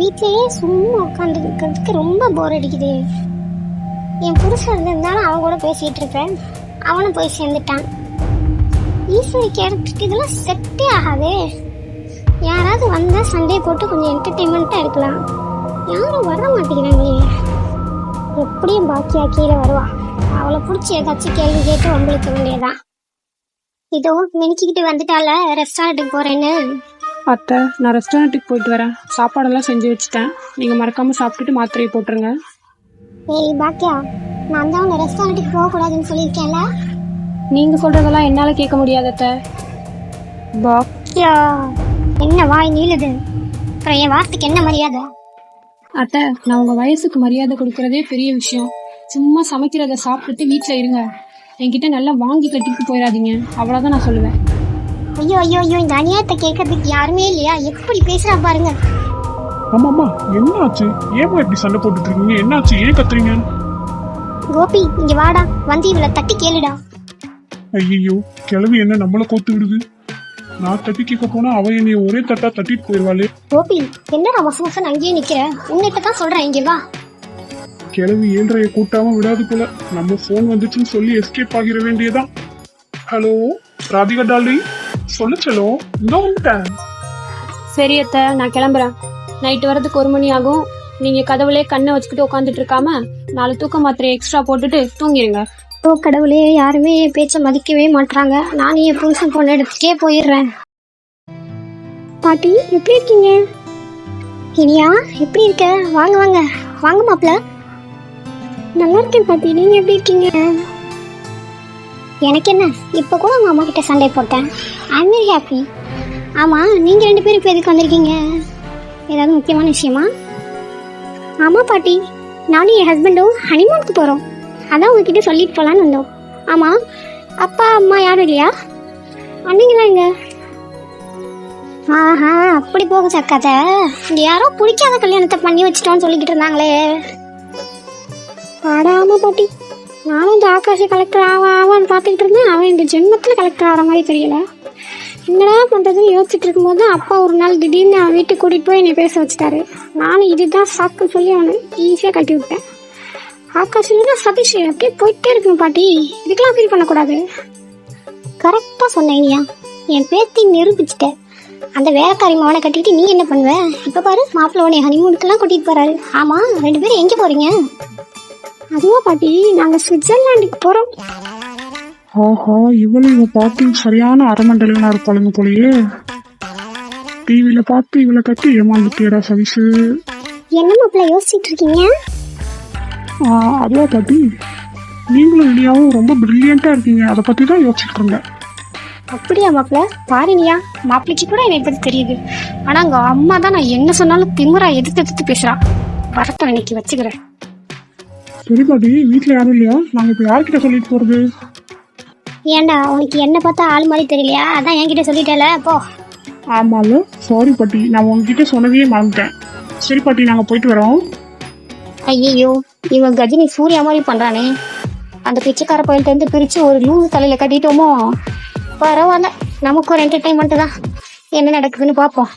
வீட்லேயே சும்மா உட்காந்து இருக்கிறதுக்கு ரொம்ப போர் அடிக்குது. என் புருஷன் இருந்திருந்தாலும் அவன் கூட பேசிகிட்டு இருப்பேன். அவனும் போய் சேர்ந்துட்டான். ஈஸ்வரி கேரக்டருக்கு இதெல்லாம் செட்டே ஆகாதே. யாராவது வந்தால் சண்டே போட்டு கொஞ்சம் என்டர்டெயின்மெண்ட்டாக இருக்கலாம். யாரும் வர மாட்டேங்கிறாங்களே. எப்படியும் பாக்கியா கீழே வருவா. அவளை பிடிச்சி ஏதாச்சும் கேள்வி கேட்டு வம்பிழுக்க வேண்டியதான் இதோ மெனிக்கிட்டு வந்துட்டால ரெஸ்டாரண்ட்டுக்கு போறேன்னு. அத்தை நான் ரெஸ்டாரண்ட்டுக்கு போயிட்டு வரேன். சாப்பாடெல்லாம் செஞ்சு வச்சுட்டேன். நீங்கள் மறக்காமல் சாப்பிட்டுட்டு மாத்திரையை போட்டுருங்க. ஏய் பாக்கியா நான் தான் உன்னை ரெஸ்டாரண்ட்டுக்கு போகக்கூடாதுன்னு சொல்லியிருக்கேன்ல? நீங்கள் சொல்கிறதெல்லாம் என்னால் கேட்க முடியாது அத்தை. பாக்கியா என்ன வாய் நீளுது? அப்புறம் என் வார்த்தைக்கு என்ன மரியாதை? அத்தை நான் உங்கள் வயசுக்கு மரியாதை கொடுக்கறதே பெரிய விஷயம். சும்மா சமைக்கிறத சாப்பிட்டுட்டு வீட்டில் இருங்க. என்கிட்ட நல்லா வாங்கி கட்டிட்டு போயிடாதீங்க. அவ்வளோதான் நான் சொல்லுவேன். ஐயோ ஐயோ ஐயோ இந்த அநியாயத்தை கேட்கறதுக்கு யாருமே இல்லையா? எப்படி பேசுறா பாருங்க. ஆமாம்மா என்னாச்சு? ஏமா இப்படி சண்டை போட்டுட்டு இருக்கீங்க? என்னாச்சு? ஏன் கத்துறீங்க? கோபி இங்க வாடா. வந்து இவளை தட்டி கேளுடா. ஐயோ கிளவி என்ன நம்மள கோத்து விடுது? நான் தட்டி கேட்க போனா அவ என்னைய ஒரே தட்டா தட்டிட்டு போயிடுவாளே கோபி என்னடா மச மசன் அங்கேயே நிக்கிற? உன்கிட்ட தான் சொல்றேன் இங்க வா. கிளவி ஏழ்றைய கூட்டாம விடாது போல. நம்ம போன் வந்துச்சுன்னு சொல்லி எஸ்கேப் ஆகிட வேண்டியதான் ஹலோ ராதிகா டாலி சொல்லு செல்லோ இதோ வந்துட்டேன் சரி அத்தை நான் கிளம்புறேன். நைட்டு வரதுக்கு ஒரு மணி ஆகும். நீங்கள் கதவுலே கண்ணை வச்சுக்கிட்டு உட்காந்துட்டு இருக்காம நாலு தூக்க மாத்திரை எக்ஸ்ட்ரா போட்டுட்டு தூங்கிடுங்க ஓ கடவுளே யாருமே என் பேச்ச மதிக்கவே மாட்றாங்க. நானும் என் புருஷன் பொண்ணு இடத்துக்கே போயிடுறேன். பாட்டி எப்படி இருக்கீங்க? இனியா எப்படி இருக்க? வாங்க வாங்க. வாங்க மாப்ள நல்லா இருக்கேன் பாட்டி. நீங்க எப்படி இருக்கீங்க? எனக்கு என்ன இப்போ கூட உங்கள் அம்மா கிட்ட சண்டை போட்டேன். ஐம் வெரி ஹாப்பி ஆமாம் நீங்கள் ரெண்டு பேரும் இப்போ எதுக்கு வந்திருக்கீங்க? ஏதாவது முக்கியமான விஷயமா? ஆமாம் பாட்டி. நானும் என் ஹஸ்பண்டும் ஹனிமூனுக்கு போகிறோம் அதான் உங்ககிட்ட சொல்லிட்டு போகலான்னு வந்தோம். ஆமாம் அப்பா அம்மா யாரும் இல்லையா? அண்ணீங்களா இங்க ஆஹா அப்படி போக சக்காத. இங்கே யாரோ பிடிக்காத கல்யாணத்தை பண்ணி வச்சிட்டோன்னு சொல்லிக்கிட்டு இருந்தாங்களே. ஆடாம பாட்டி. நானும் இந்த ஆகாஷ் கலெக்டர் ஆவா ஆவான்னு பார்த்துக்கிட்டு இருந்தேன். அவன் இந்த ஜென்மத்தில் கலெக்டர் ஆகிற மாதிரி தெரியல. என்னடா பண்ணுறதுன்னு யோசிச்சுட்டு இருக்கும்போது அப்பா ஒரு நாள் திடீர்னு அவன் வீட்டுக்கு கூட்டிகிட்டு போய் என்னை பேச வச்சுட்டாரு. நானும் இதுதான் சாக்குன்னு சொல்லி அவனை ஈஸியாக கட்டி விட்டேன். ஆகாஷ் சதீஷ் அப்படியே போயிட்டே இருக்கணும் பாட்டி. இதுக்கெல்லாம் ஃபீல் பண்ணக்கூடாது. கரெக்டாக சொன்னீங்கயா என் பேத்தி நிரூபிச்சிட்டேன் அந்த வேலைக்காரி மவனை கட்டிட்டு நீ என்ன பண்ணுவ? இப்போ பாரு மாப்பிள்ளை உனைய ஹனிமூனுக்கெல்லாம் கூட்டிகிட்டு போகிறாரு ஆமாம் ரெண்டு பேரும் எங்கே போகிறீங்க அதுவா பாட்டி நாங்கள் சுவிட்சர்லாண்டுக்கு போகிறோம் ஆஹா இவளும் இவ பார்த்து சரியான அரமண்டலனா இருப்பாளுங்க போலயே. டிவியில பார்த்து இவளை கட்டி ஏமாந்துட்டியடா சவிசு என்ன மாப்பிள்ளை யோசிச்சுட்டு இருக்கீங்க அதுவா பாட்டி நீங்களும் இந்தியாவும் ரொம்ப பிரில்லியண்டா இருக்கீங்க. அதை பத்தி தான் யோசிச்சுட்டு இருந்தேன். அப்படியா மாப்பிள்ள? பாருங்கயா மாப்பிள்ளைக்கு கூட என்னை பத்தி தெரியுது. ஆனா அங்க அம்மா தான் நான் என்ன சொன்னாலும் திமிரா எதிர்த்து எதிர்த்து பேசுறா. வரட்டும் இன்னைக்கு வச்சுக்கிறேன். சரி பாட்டி வீட்ல யாரும் இல்லையா? நாங்க இப்ப யார்கிட்ட சொல்லிட்டு போறது? ஏன்டா உனக்கு என்ன பார்த்தா ஆள் மாதிரி தெரியலையா? அதான் என்கிட்ட சொல்லிட்டேல போ. ஆமால சாரி பாட்டி நான் உங்ககிட்ட சொன்னதையே மறந்துட்டேன். சரி பாட்டி நாங்க போயிட்டு வரோம். ஐயோ இவன் கஜினி சூர்யா மாதிரி பண்றானே. அந்த பிச்சைக்கார பையன்ட்ட இருந்து பிரிச்சு ஒரு லூசு தலையில கட்டிட்டோமோ? பரவாயில்ல நமக்கு ஒரு என்டர்டைன்மெண்ட் தான். என்ன நடக்குதுன்னு பார்ப்போம்.